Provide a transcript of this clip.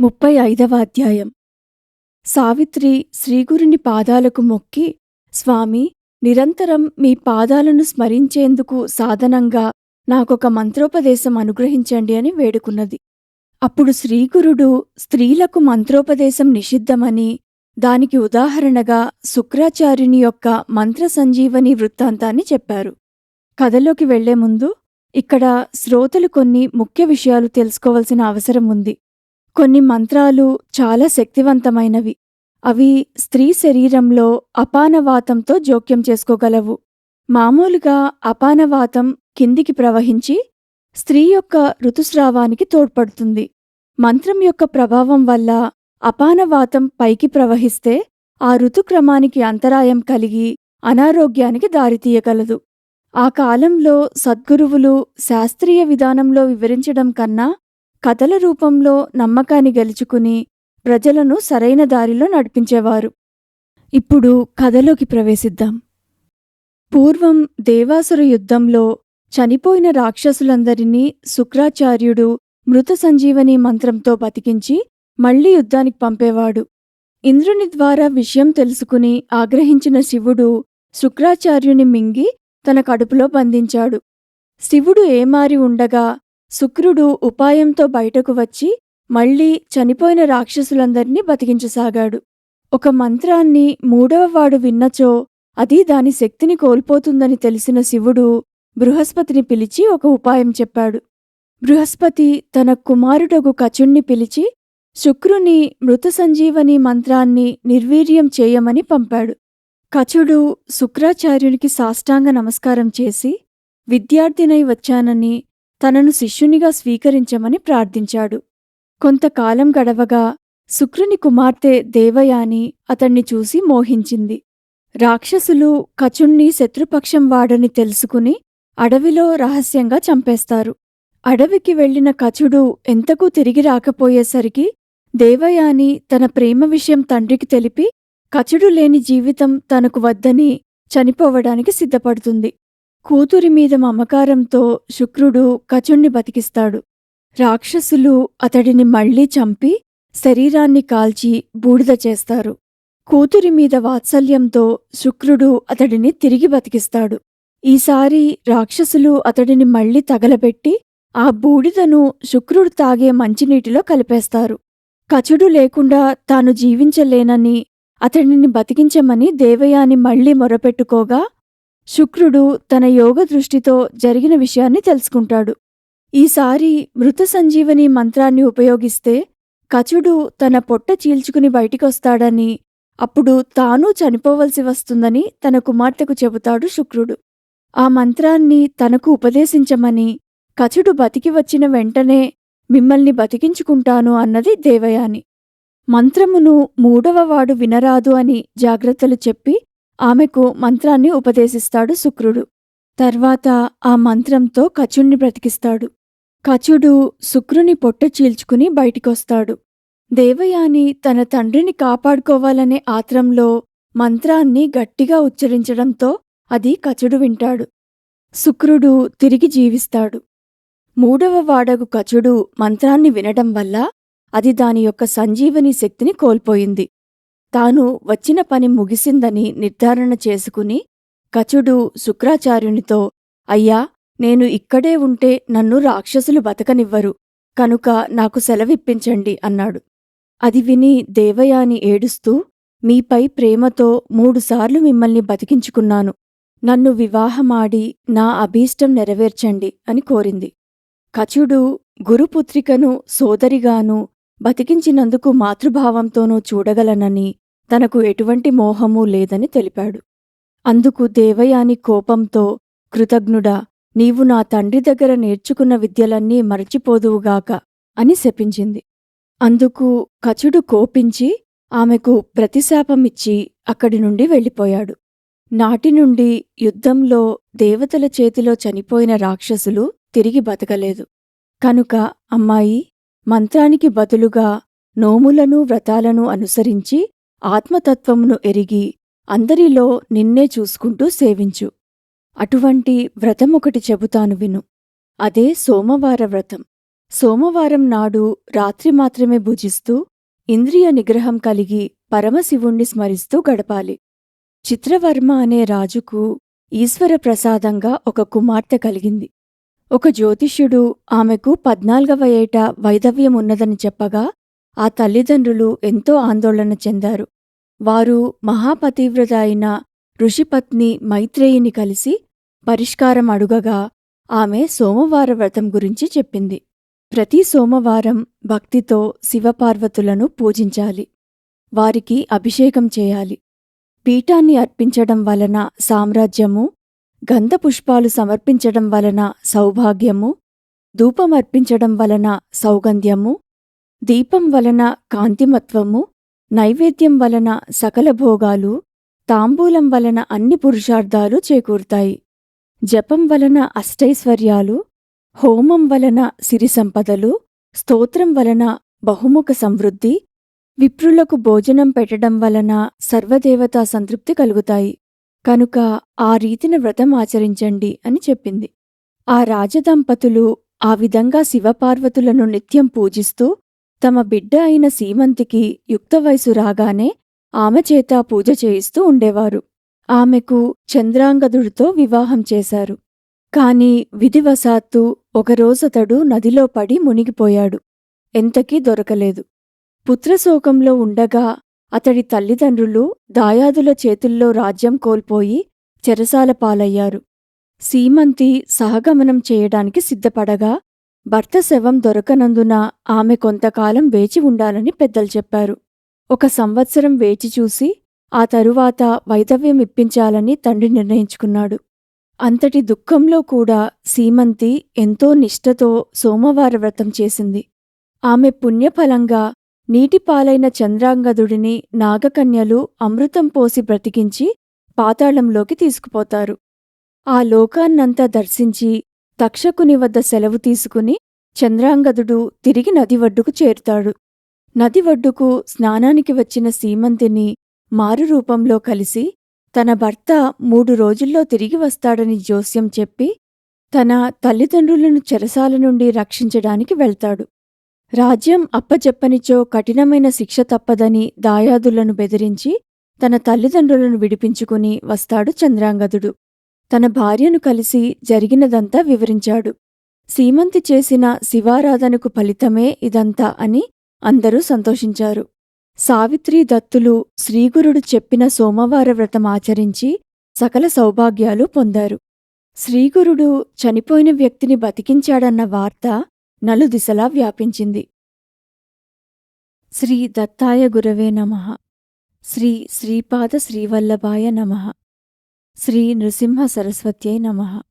ముప్పై ఐదవ అధ్యాయం. సావిత్రి శ్రీగురుని పాదాలకు మొక్కి స్వామి నిరంతరం మీ పాదాలను స్మరించేందుకు సాధనంగా నాకొక మంత్రోపదేశం అనుగ్రహించండి అని వేడుకున్నది. అప్పుడు శ్రీగురుడు స్త్రీలకు మంత్రోపదేశం నిషిద్ధమని దానికి ఉదాహరణగా శుక్రాచార్యుని యొక్క మంత్ర సంజీవని వృత్తాంతాన్ని చెప్పారు. కథలోకి వెళ్ళే ముందు ఇక్కడ శ్రోతలు కొన్ని ముఖ్య విషయాలు తెలుసుకోవలసిన అవసరం ఉంది. కొన్ని మంత్రాలు చాలా శక్తివంతమైనవి. అవి స్త్రీ శరీరంలో అపానవాతంతో జోక్యం చేసుకోగలవు. మామూలుగా అపానవాతం కిందికి ప్రవహించి స్త్రీ యొక్క ఋతుస్రావానికి తోడ్పడుతుంది. మంత్రం యొక్క ప్రభావం వల్ల అపానవాతం పైకి ప్రవహిస్తే ఆ ఋతుక్రమానికి అంతరాయం కలిగి అనారోగ్యానికి దారితీయగలదు. ఆ కాలంలో సద్గురువులు శాస్త్రీయ విధానంలో వివరించడం కన్నా కథల రూపంలో నమ్మకాన్ని గెలుచుకుని ప్రజలను సరైన దారిలో నడిపించేవారు. ఇప్పుడు కథలోకి ప్రవేశిద్దాం. పూర్వం దేవాసుర యుద్ధంలో చనిపోయిన రాక్షసులందరినీ శుక్రాచార్యుడు మృత సంజీవని మంత్రంతో బతికించి మళ్ళీ యుద్ధానికి పంపేవాడు. ఇంద్రుని ద్వారా విషయం తెలుసుకుని ఆగ్రహించిన శివుడు శుక్రాచార్యుని మింగి తన కడుపులో బంధించాడు. శివుడు ఏమారి ఉండగా శుక్రుడు ఉపాయంతో బయటకు వచ్చి మళ్ళీ చనిపోయిన రాక్షసులందర్నీ బతికించసాగాడు. ఒక మంత్రాన్ని మూడవవాడు విన్నచో అది దాని శక్తిని కోల్పోతుందని తెలిసిన శివుడు బృహస్పతిని పిలిచి ఒక ఉపాయం చెప్పాడు. బృహస్పతి తన కుమారుడగు కచుణ్ణి పిలిచి శుక్రుని మృత సంజీవని మంత్రాన్ని నిర్వీర్యం చేయమని పంపాడు. కచుడు శుక్రాచార్యునికి సాష్టాంగ నమస్కారం చేసి విద్యార్థినై వచ్చానని తనను శిష్యునిగా స్వీకరించమని ప్రార్థించాడు. కొంతకాలం గడవగా శుక్రుని కుమార్తె దేవయాని అతణ్ణి చూసి మోహించింది. రాక్షసులు కచుణ్ణి శత్రుపక్షం వాడని తెలుసుకుని అడవిలో రహస్యంగా చంపేస్తారు. అడవికి వెళ్ళిన కచుడు ఎంతకూ తిరిగి రాకపోయేసరికి దేవయాని తన ప్రేమ విషయం తండ్రికి తెలిపి కచుడు లేని జీవితం తనకు వద్దని చనిపోవడానికి సిద్ధపడుతుంది. కూతురి మీద మమకారంతో శుక్రుడు కచుణ్ణి బతికిస్తాడు. రాక్షసులు అతడిని మళ్ళీ చంపి శరీరాన్ని కాల్చి బూడిద చేస్తారు. కూతురి మీద వాత్సల్యంతో శుక్రుడు అతడిని తిరిగి బతికిస్తాడు. ఈసారి రాక్షసులు అతడిని మళ్ళీ తగలబెట్టి ఆ బూడిదను శుక్రుడు తాగే మంచినీటిలో కలిపేస్తారు. కచుడు లేకుండా తాను జీవించలేనని అతడిని బతికించమని దేవయాని మళ్ళీ మొరపెట్టుకోగా శుక్రుడు తన యోగ దృష్టితో జరిగిన విషయాన్ని తెలుసుకుంటాడు. ఈసారి మృత సంజీవని మంత్రాన్ని ఉపయోగిస్తే కచుడు తన పొట్ట చీల్చుకుని బయటికొస్తాడని అప్పుడు తానూ చనిపోవలసి వస్తుందని తన కుమార్తెకు చెబుతాడు శుక్రుడు. ఆ మంత్రాన్ని తనకు ఉపదేశించమని కచుడు బతికి వచ్చిన వెంటనే మిమ్మల్ని బతికించుకుంటాను అన్నది దేవయాని. మంత్రమును మూడవవాడు వినరాదు అని జాగ్రత్తలు చెప్పి ఆమెకు మంత్రాన్ని ఉపదేశిస్తాడు శుక్రుడు. తర్వాత ఆ మంత్రంతో కచుణ్ణి బ్రతికిస్తాడు. కచుడు శుక్రుని పొట్ట చీల్చుకుని బయటికొస్తాడు. దేవయాని తన తండ్రిని కాపాడుకోవాలనే ఆత్రంలో మంత్రాన్ని గట్టిగా ఉచ్చరించడంతో అది కచుడు వింటాడు. శుక్రుడు తిరిగి జీవిస్తాడు. మూడవ వాడగు కచుడు మంత్రాన్ని వినడం వల్ల అది దాని యొక్క సంజీవని శక్తిని కోల్పోయింది. తాను వచ్చిన పని ముగిసిందని నిర్ధారణ చేసుకుని కచుడు శుక్రాచార్యునితో అయ్యా నేను ఇక్కడే ఉంటే నన్ను రాక్షసులు బతకనివ్వరు కనుక నాకు సెలవిప్పించండి అన్నాడు. అది విని దేవయాని ఏడుస్తూ మీపై ప్రేమతో మూడుసార్లు మిమ్మల్ని బతికించుకున్నాను. నన్ను వివాహమాడి నా అభీష్టం నెరవేర్చండి అని కోరింది. కచుడు గురుపుత్రికను సోదరిగాను బతికించినందుకు మాతృభావంతోనూ చూడగలనని తనకు ఎటువంటి మోహమూ లేదని తెలిపాడు. అందుకు దేవయాని కోపంతో కృతజ్ఞుడా నీవు నా తండ్రి దగ్గర నేర్చుకున్న విద్యలన్నీ మరచిపోదువుగాక అని శపించింది. అందుకు కచుడు కోపించి ఆమెకు ప్రతిశాపమిచ్చి అక్కడి నుండి వెళ్ళిపోయాడు. నాటి నుండి యుద్ధంలో దేవతల చేతిలో చనిపోయిన రాక్షసులు తిరిగి బతకలేదు. కనుక అమ్మాయి మంత్రానికి బదులుగా నోములను వ్రతాలను అనుసరించి ఆత్మతత్వమును ఎరిగి అందరిలో నిన్నే చూసుకుంటూ సేవించు. అటువంటి వ్రతమొకటి చెబుతాను విను. అదే సోమవార వ్రతం. సోమవారం నాడు రాత్రి మాత్రమే భుజిస్తూ ఇంద్రియ నిగ్రహం కలిగి పరమశివుణ్ణి స్మరిస్తూ గడపాలి. చిత్రవర్మ అనే రాజుకు ఈశ్వర ప్రసాదంగా ఒక కుమార్తె కలిగింది. ఒక జ్యోతిష్యుడు ఆమెకు పద్నాల్గవ ఏట వైధవ్యమున్నదని చెప్పగా ఆ తల్లిదండ్రులు ఎంతో ఆందోళన చెందారు. వారు మహాపతివ్రత అయిన ఋషిపత్ని మైత్రేయిని కలిసి పరిష్కారం అడుగగా ఆమె సోమవార వ్రతం గురించి చెప్పింది. ప్రతి సోమవారం భక్తితో శివపార్వతులను పూజించాలి. వారికి అభిషేకం చేయాలి. పీఠాన్ని అర్పించడం వలన సామ్రాజ్యము గంధపుష్పాలు సమర్పించడం వలన సౌభాగ్యము ధూపమర్పించడం వలన సౌగంధ్యము దీపం వలన కాంతిమత్వము నైవేద్యం వలన సకల భోగాలు తాంబూలం వలన అన్ని పురుషార్థాలు చేకూరుతాయి. జపం వలన అష్టైశ్వర్యాలు హోమం వలన సిరి సంపదలు స్తోత్రం వలన బహుముఖ సంవృద్ధి విప్రులకు భోజనం పెట్టడం వలన సర్వదేవతా సంతృప్తి కలుగుతాయి. కనుక ఆ రీతిన వ్రతం ఆచరించండి అని చెప్పింది. ఆ రాజదంపతులు ఆ విధంగా శివపార్వతులను నిత్యం పూజిస్తూ తమ బిడ్డ అయిన సీమంతికి యుక్త వయసు రాగానే ఆమె చేత పూజ చేయిస్తూ ఉండేవారు. ఆమెకు చంద్రాంగదుడితో వివాహం చేశారు. కాని విధివశాత్తు ఒకరోజతడు నదిలో పడి మునిగిపోయాడు. ఎంతకీ దొరకలేదు. పుత్రశోకంలో ఉండగా అతడి తల్లిదండ్రులు దాయాదుల చేతుల్లో రాజ్యం కోల్పోయి చెరసాల పాలయ్యారు. సీమంతి సహగమనం చేయడానికి సిద్ధపడగా భర్త శవం దొరకనందున ఆమె కొంతకాలం వేచి ఉండాలని పెద్దలు చెప్పారు. ఒక సంవత్సరం వేచి చూసి ఆ తరువాత వైధవ్యం ఇప్పించాలని తండ్రి నిర్ణయించుకున్నాడు. అంతటి దుఃఖంలో కూడా సీమంతి ఎంతో నిష్ఠతో సోమవార వ్రతం చేసింది. ఆమె పుణ్యఫలంగా నీటిపాలైన చంద్రాంగదుడిని నాగకన్యలు అమృతం పోసి బ్రతికించి పాతాళంలోకి తీసుకుపోతారు. ఆ లోకాన్నంతా దర్శించి తక్షకుని వద్ద సెలవు తీసుకుని చంద్రాంగదుడు తిరిగి నది ఒడ్డుకు చేరుతాడు. నది ఒడ్డుకు స్నానానికి వచ్చిన సీమంతిని మారు రూపంలో కలిసి తన భర్త మూడు రోజుల్లో తిరిగి వస్తాడని జోస్యం చెప్పి తన తల్లిదండ్రులను చెరసాల నుండి రక్షించడానికి వెళ్తాడు. రాజ్యం అప్పచెప్పనిచో కఠినమైన శిక్ష తప్పదని దాయాదులను బెదిరించి తన తల్లిదండ్రులను విడిపించుకుని వస్తాడు చంద్రాంగదుడు. తన భార్యను కలిసి జరిగినదంతా వివరించాడు. సీమంతి చేసిన శివారాధనకు ఫలితమే ఇదంతా అని అందరూ సంతోషించారు. సావిత్రీ దత్తులు శ్రీగురుడు చెప్పిన సోమవార వ్రతం ఆచరించి సకల సౌభాగ్యాలు పొందారు. శ్రీగురుడు చనిపోయిన వ్యక్తిని బతికించాడన్న వార్త నలుదిశలా వ్యాపించింది. శ్రీ దత్తాయ గురవే నమ. శ్రీ శ్రీపాద శ్రీవల్లభాయ నమ. శ్రీ నృసింహ సరస్వత్యై నమః.